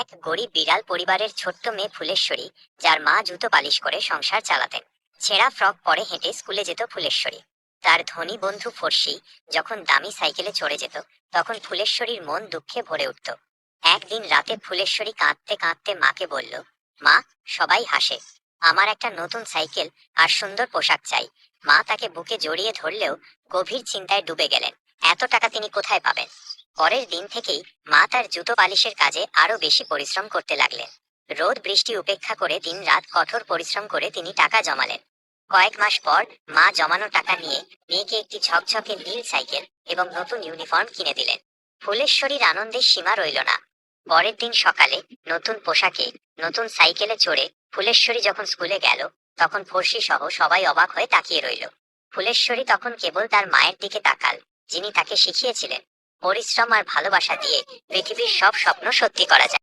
এক গরিব বিড়াল পরিবারের ছোট্ট মেয়ে ফুলেশ্বরী, যার মা জুতো পালিশ করে সংসার চালাতেন। ছেঁড়া ফ্রক পরে হেঁটে স্কুলে যেত ফুলেশ্বরী। তার ধনী বন্ধু ফর্সি যখন দামি সাইকেলে চড়ে যেত, তখন ফুলেশ্বরীর মন দুঃখে ভরে উঠত। একদিন রাতে ফুলেশ্বরী কাঁদতে কাঁদতে মাকে বলল, মা, সবাই হাসে। আমার একটা নতুন সাইকেল আর সুন্দর পোশাক চাই। মা তাকে বুকে জড়িয়ে ধরলেও গভীর চিন্তায় ডুবে গেলেন। এত টাকা তিনি কোথায় পাবেন? পরের দিন থেকেই মা তার জুতো পালিশের কাজে আরও বেশি পরিশ্রম করতে লাগলেন। রোদ, বৃষ্টি উপেক্ষা করে দিন রাত কঠোর পরিশ্রম করে তিনি টাকা জমালেন। কয়েক মাস পর মা জমানো টাকা নিয়ে মেয়েকে একটি ঝকঝকে নীল সাইকেল এবং নতুন ইউনিফর্ম কিনে দিলেন। ফুলেশ্বরীর আনন্দের সীমা রইল না। পরের দিন সকালে নতুন পোশাকে নতুন সাইকেলে চড়ে ফুলেশ্বরী যখন স্কুলে গেল, তখন ফর্সি সহ সবাই অবাক হয়ে তাকিয়ে রইল। ফুলেশ্বরী তখন কেবল তার মায়ের দিকে তাকাল, যিনি তাকে শিখিয়েছিলেন পরিশ্রম আর ভালোবাসা দিয়ে পৃথিবীর সব স্বপ্ন সত্যি করা যায়।